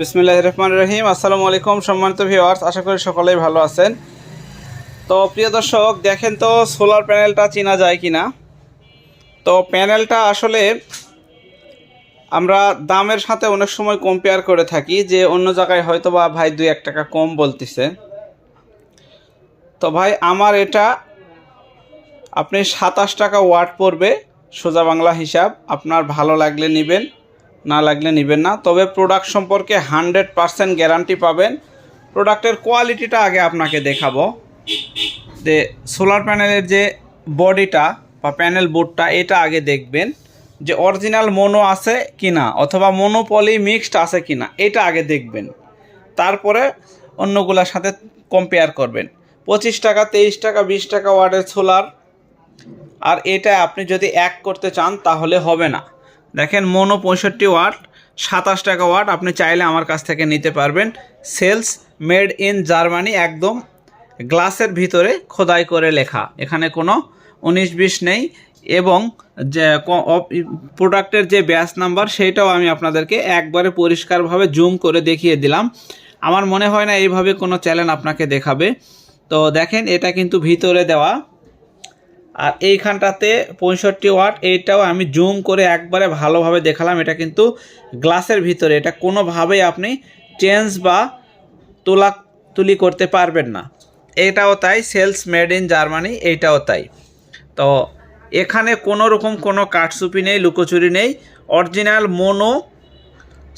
বিসমিল্লাহ রহমান রহিম। আসসালামু আলাইকুম, সম্মানিত ভিওয়ার্স আশা করি সকলেই ভালো আছেন। তো প্রিয় দর্শক, দেখেন তো সোলার প্যানেলটা চেনা যায় কি না তো প্যানেলটা আসলে আমরা দামের সাথে অনেক সময় কম্পেয়ার করে থাকি, যে অন্য জায়গায় হয়তো বা ভাই দুই এক টাকা কম বলতেছে। তো ভাই, আমার এটা আপনি সাতাশ টাকা ওয়াট পড়বে, সোজা বাংলা হিসাব। আপনার ভালো লাগলে নেবেন। না লাগলে নেবেন না। তবে প্রোডাক্ট সম্পর্কে হান্ড্রেড পারসেন্ট গ্যারান্টি পাবেন। প্রোডাক্টের কোয়ালিটিটা আগে আপনাকে দেখাবো। যে সোলার প্যানেলের যে বডিটা বা প্যানেল বোর্ডটা এটা আগে দেখবেন। যে অরিজিনাল মোনো আছে কি না অথবা মোনোপলি মিক্সড আছে কি না এটা আগে দেখবেন। তারপরে অন্যগুলোর সাথে কম্পেয়ার করবেন। পঁচিশ টাকা, তেইশ টাকা, বিশ টাকা ওয়াটের সোলার আর এটা আপনি যদি এক করতে চান, তাহলে হবে না। দেখেন মনো পঁয়ষট্টি ওয়াট, সাতাশ টাকা ওয়াট, আপনি চাইলে আমার কাছ থেকে নিতে পারবেন। সেলস মেড ইন জার্মানি, একদম গ্লাসের ভিতরে খোদাই করে লেখা। এখানে কোনো উনিশ বিশ নেই এবং যে প্রোডাক্টের যে ব্যাচ নাম্বার, সেইটাও আমি আপনাদেরকে একবারে পরিষ্কারভাবে জুম করে দেখিয়ে দিলাম। আমার মনে হয় না এইভাবে কোনো চ্যানেল আপনাকে দেখাবে। তো দেখেন, এটা কিন্তু ভিতরে দেওয়া। আর এইখানটাতে পঁয়ষট্টি ওয়াট, এইটাও আমি জুম করে একবারে ভালোভাবে দেখালাম। এটা কিন্তু গ্লাসের ভিতরে, এটা কোনোভাবেই আপনি চেঞ্জ বা তোলা তুলি করতে পারবেন না। এটাও তাই, সেলস মেড ইন জার্মানি, এইটাও তাই। তো এখানে কোনো রকম কোনো কাঠসুপি নেই, লুকোচুরি নেই, অরিজিনাল মোনো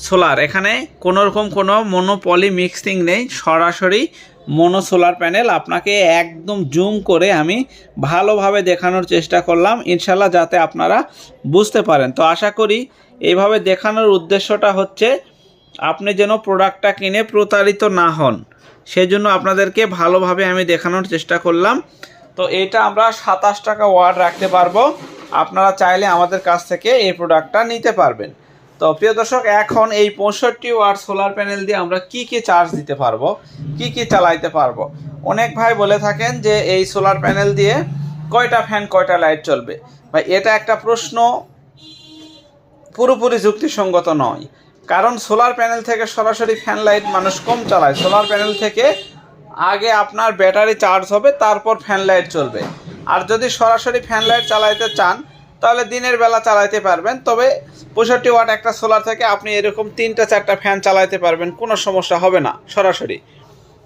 সোলার। এখানে কোনো রকম কোনো মোনোপলি মিক্সিং নেই, সরাসরি মোনো সোলার প্যানেল। আপনাকে একদম জুম করে আমি ভালোভাবে দেখানোর চেষ্টা করলাম। ইনশাল্লাহ যাতে আপনারা বুঝতে পারেন। তো আশা করি এইভাবে দেখানোর উদ্দেশ্যটা হচ্ছে, আপনি যেন প্রোডাক্টটা কিনে প্রতারিত না হন। সেজন্য আপনাদেরকে ভালোভাবে আমি দেখানোর চেষ্টা করলাম। তো এটা আমরা সাতাশ টাকা ওয়ার্ড রাখতে পারব। আপনারা চাইলে আমাদের কাছ থেকে এই প্রোডাক্টটা নিতে পারবেন। তো প্রিয় দর্শক, এখন এই পঁয়ষট্টি ওয়াট সোলার প্যানেল দিয়ে আমরা কি কি চার্জ দিতে পারব, কি কি চালাইতে পারব? অনেক ভাই বলে থাকেন যে এই সোলার প্যানেল দিয়ে কয়টা ফ্যান কয়টা লাইট চলবে? ভাই, এটা একটা প্রশ্ন পুরোপুরি যুক্তিসঙ্গত নয়। কারণ সোলার প্যানেল থেকে সরাসরি ফ্যান লাইট মানুষ কম চালায়। সোলার প্যানেল থেকে আগে আপনার ব্যাটারি চার্জ হবে, তারপর ফ্যান লাইট চলবে। আর যদি সরাসরি ফ্যান লাইট চালাইতে চান তাহলে দিনের বেলা চালাইতে পারবেন। তবে পঁয়ষট্টি ওয়াট একটা সোলার থেকে আপনি এরকম তিনটা চারটা ফ্যান চালাইতে পারবেন, কোনো সমস্যা হবে না, সরাসরি।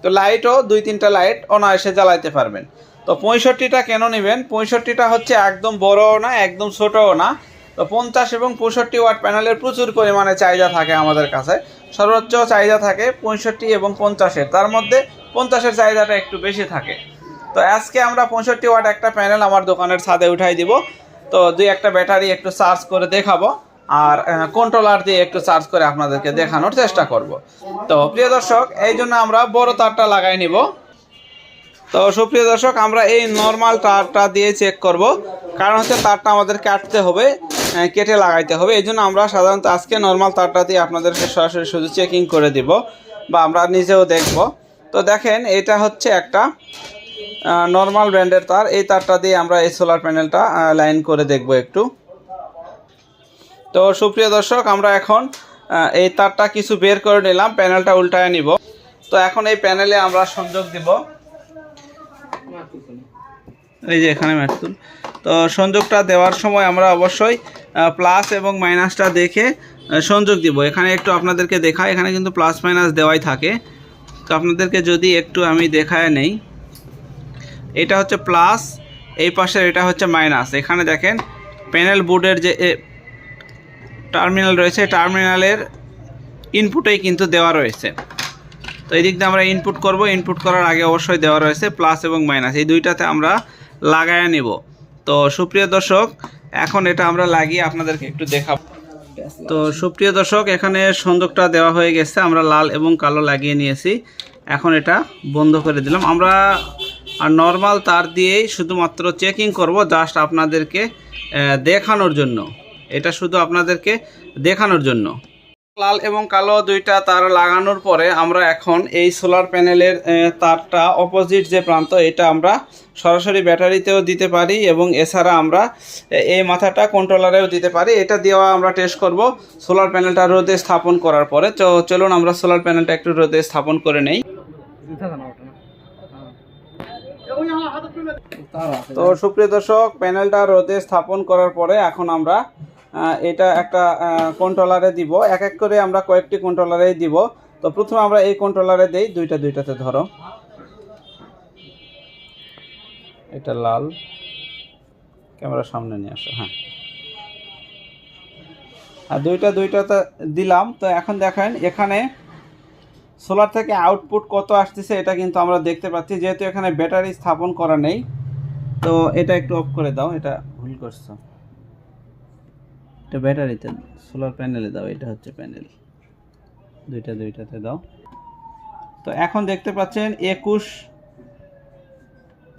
তো লাইটও দুই তিনটা লাইট অনায়াসে জ্বালাইতে পারবেন। তো পঁয়ষট্টিটা কেন নেবেন? পঁয়ষট্টিটা হচ্ছে একদম বড়ও না, একদম ছোটও না। তো পঞ্চাশ এবং পঁয়ষট্টি ওয়াট প্যানেলের প্রচুর পরিমাণে চাহিদা থাকে আমাদের কাছে। সর্বোচ্চ চাহিদা থাকে পঁয়ষট্টি এবং পঞ্চাশের। তার মধ্যে পঞ্চাশের চাহিদাটা একটু বেশি থাকে। তো আজকে আমরা পঁয়ষট্টি ওয়াট একটা প্যানেল আমার দোকানের ছাদে উঠাই দিব। তো দুই একটা ব্যাটারি একটু চার্জ করে দেখাবো আর কন্ট্রোলার দিয়ে একটু চার্জ করে আপনাদেরকে দেখানোর চেষ্টা করব। তো প্রিয় দর্শক, এই জন্য আমরা বড় তারটা লাগাই নিব। তো সুপ্রিয় দর্শক, আমরা এই নর্মাল তারটা দিয়ে চেক করব। কারণ হচ্ছে তারটা আমাদের কাটতে হবে কেটে লাগাইতে হবে। এই জন্য আমরা সাধারণত আজকে নর্মাল তারটা দিয়ে আপনাদেরকে সরাসরি শুধু চেকিং করে দিব বা আমরা নিজেও দেখব। তো দেখেন, এটা হচ্ছে একটা নর্মাল ব্র্যান্ডের তার। এই তারটা দিয়ে আমরা এই সোলার প্যানেলটা লাইন করে দেখব একটু। তো সুপ্রিয় দর্শক, আমরা এখন এই তারটা কিছু বের করে নিলাম প্যানেলটা উল্টায় নিব। তো এখন এই প্যানেলে আমরা সংযোগ দিব। এই যে এখানে ম্যাটতুল তো সংযোগটা দেওয়ার সময় আমরা অবশ্যই প্লাস এবং মাইনাসটা দেখে সংযোগ দিব। এখানে একটু আপনাদেরকে দেখাই, এখানে কিন্তু প্লাস মাইনাস দেওয়াই থাকে। তো আপনাদেরকে যদি একটু আমি দেখায় নেই এটা হচ্ছে প্লাস, এই পাশে এটা হচ্ছে মাইনাস। এখানে দেখেন প্যানেল বোর্ডের যে টার্মিনাল রয়েছে টার্মিনালের ইনপুটেই কিন্তু দেওয়া রয়েছে। তো এই দিক দিয়ে আমরা ইনপুট করব ইনপুট করার আগে অবশ্যই দেওয়া রয়েছে প্লাস এবং মাইনাস। এই দুইটাতে আমরা লাগায় নিব। তো সুপ্রিয় দর্শক, এখন এটা আমরা লাগিয়ে আপনাদেরকে একটু দেখাবো। তো সুপ্রিয় দর্শক, এখানে সংযোগটা দেওয়া হয়ে গেছে, আমরা লাল এবং কালো লাগিয়ে নিয়েছি। এখন এটা বন্ধ করে দিলাম। আমরা আর নর্মাল তার দিয়েই শুধুমাত্র চেকিং করব জাস্ট আপনাদেরকে দেখানোর জন্য। এটা শুধু আপনাদেরকে দেখানোর জন্য। লাল এবং কালো দুইটা তার লাগানোর পরে আমরা এখন এই সোলার প্যানেলের তারটা অপোজিট যে প্রান্ত, এটা আমরা সরাসরি ব্যাটারিতেও দিতে পারি এবং এছাড়া আমরা এই মাথাটা কন্ট্রোলারেও দিতে পারি। এটা দেওয়া আমরা টেস্ট করব সোলার প্যানেলটা রোদে স্থাপন করার পরে। তো চলুন আমরা সোলার প্যানেলটা একটু রোদে স্থাপন করে নেই। তো সুপ্রিয় দর্শক, প্যানেলটা রোদে স্থাপন করার পরে এখন আমরা এটা একটা কন্ট্রোলারে দিব। এক এক করে আমরা কয়েকটি কন্ট্রোলারেই দিব। তো প্রথমে আমরা এই কন্ট্রোলারে দেই, দুইটা দুইটাতে ধরো। এটা লাল। ক্যামেরার সামনে নিয়ে আসো হ্যাঁ। আর দুইটা দুইটাতে দিলাম। তো এখন দেখেন, এখানে সোলার থেকে আউটপুট কত আসতেছে এটা কিন্তু আমরা দেখতে পাচ্ছি, যেহেতু এখানে ব্যাটারি স্থাপন করা নেই। তো এটা একটু অফ করে দাও, এটা ভুল করছ। এটা ব্যাটারিতে সোলার প্যানেলে দাও, এটা হচ্ছে প্যানেল দুইটা দুইটাতে দাও। তো এখন দেখতে পাচ্ছেন একুশ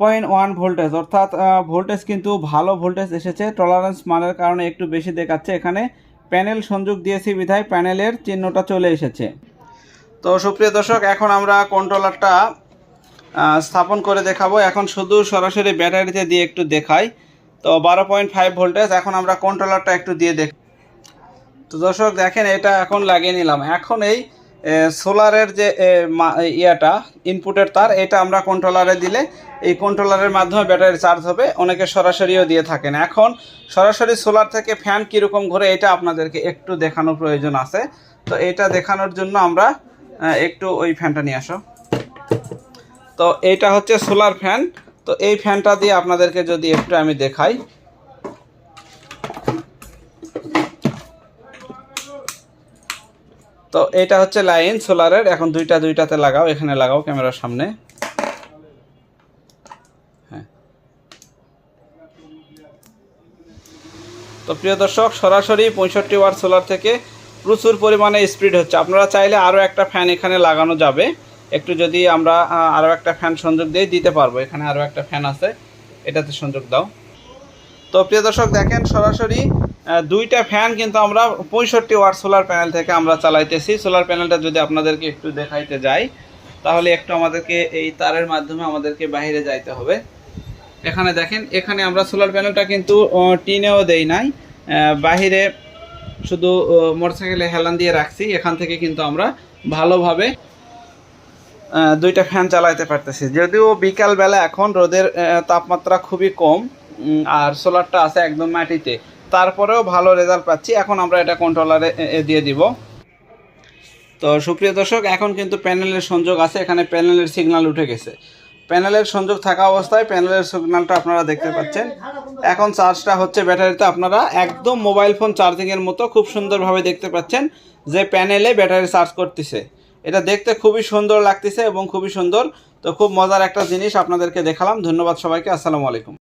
পয়েন্ট ওয়ান ভোল্টেজ অর্থাৎ ভোল্টেজ কিন্তু ভালো ভোল্টেজ এসেছে। টলারেন্স মানের কারণে একটু বেশি দেখাচ্ছে এখানে। প্যানেল সংযোগ দিয়েছি বিধায় প্যানেলের চিহ্নটা চলে এসেছে। তো সুপ্রিয় দর্শক, এখন আমরা কন্ট্রোলারটা স্থাপন করে দেখাবো। এখন শুধু সরাসরি ব্যাটারিতে দিয়ে একটু দেখাই। তো বারো পয়েন্ট ফাইভ ভোল্টেজ এখন আমরা কন্ট্রোলারটা একটু দিয়ে দেখ তো দর্শক, দেখেন এটা এখন লাগিয়ে নিলাম। এখন এই সোলারের যে ইয়াটা ইনপুটের তার, এটা আমরা কন্ট্রোলারে দিলে এই কন্ট্রোলারের মাধ্যমে ব্যাটারি চার্জ হবে। অনেকে সরাসরিও দিয়ে থাকেন। এখন সরাসরি সোলার থেকে ফ্যান কীরকম ঘুরে, এটা আপনাদেরকে একটু দেখানোর প্রয়োজন আছে। তো এটা দেখানোর জন্য আমরা একটু ওই ফ্যানটা নিয়ে আসো। তো এইটা হচ্ছে সোলার ফ্যান। তো এই ফ্যানটা দিয়ে আপনাদেরকে যদি একটু আমি দেখাই। তো এটা হচ্ছে লাইন সোলারের। এখন দুইটা দুইটাতে লাগাও, এখানে লাগাও ক্যামেরার সামনে। হ্যাঁ। তো প্রিয় দর্শক, সরাসরি পঁয়ষট্টি ওয়াট সোলার থেকে প্রচুর পরিমাণে স্পিড হচ্ছে। আপনারা চাইলে আরও একটা ফ্যান এখানে লাগানো যাবে। একটু যদি আমরা আরও একটা ফ্যান সংযোগ দিয়ে দিতে পারব। এখানে আরও একটা ফ্যান আছে। এটাতে সংযোগ দাও। তো প্রিয় দর্শক, দেখেন সরাসরি দুইটা ফ্যান কিন্তু আমরা পঁয়ষট্টি ওয়াট সোলার প্যানেল থেকে আমরা চালাইতেছি। সোলার প্যানেলটা যদি আপনাদেরকে একটু দেখাইতে যাই, তাহলে একটু আমাদেরকে এই তারের মাধ্যমে আমাদেরকে বাইরে যাইতে হবে। এখানে দেখেন, এখানে আমরা সোলার প্যানেলটা কিন্তু টিনেও দেই নাই। বাহিরে শুধু মোটরসাইকেলে হেলান দিয়ে রাখছি। এখান থেকে কিন্তু আমরা ভালোভাবে দুইটা ফ্যান চালাইতে পারতেছি। যদিও বিকাল বেলা এখন রোদের তাপমাত্রা খুবই কম আর সোলারটা আছে একদম মাটিতে। তারপরেও ভালো রেজাল্ট পাচ্ছি। এখন আমরা এটা কন্ট্রোলারে দিয়ে দিব। তো সুপ্রিয় দর্শক, এখন কিন্তু প্যানেলের সংযোগ আছে। এখানে প্যানেলের সিগন্যাল উঠে গেছে। প্যানেলের সংযোগ থাকা অবস্থায় প্যানেলের সিগন্যালটা আপনারা দেখতে পাচ্ছেন। এখন চার্জটা হচ্ছে ব্যাটারিতে আপনারা একদম মোবাইল ফোন চার্জিংয়ের মতো খুব সুন্দরভাবে দেখতে পাচ্ছেন যে প্যানেলে ব্যাটারি চার্জ করতেছে। এটা দেখতে খুবই সুন্দর লাগতেছে এবং খুবই সুন্দর। তো খুব মজার একটা জিনিস আপনাদেরকে দেখালাম। ধন্যবাদ সবাইকে। আসসালামু আলাইকুম।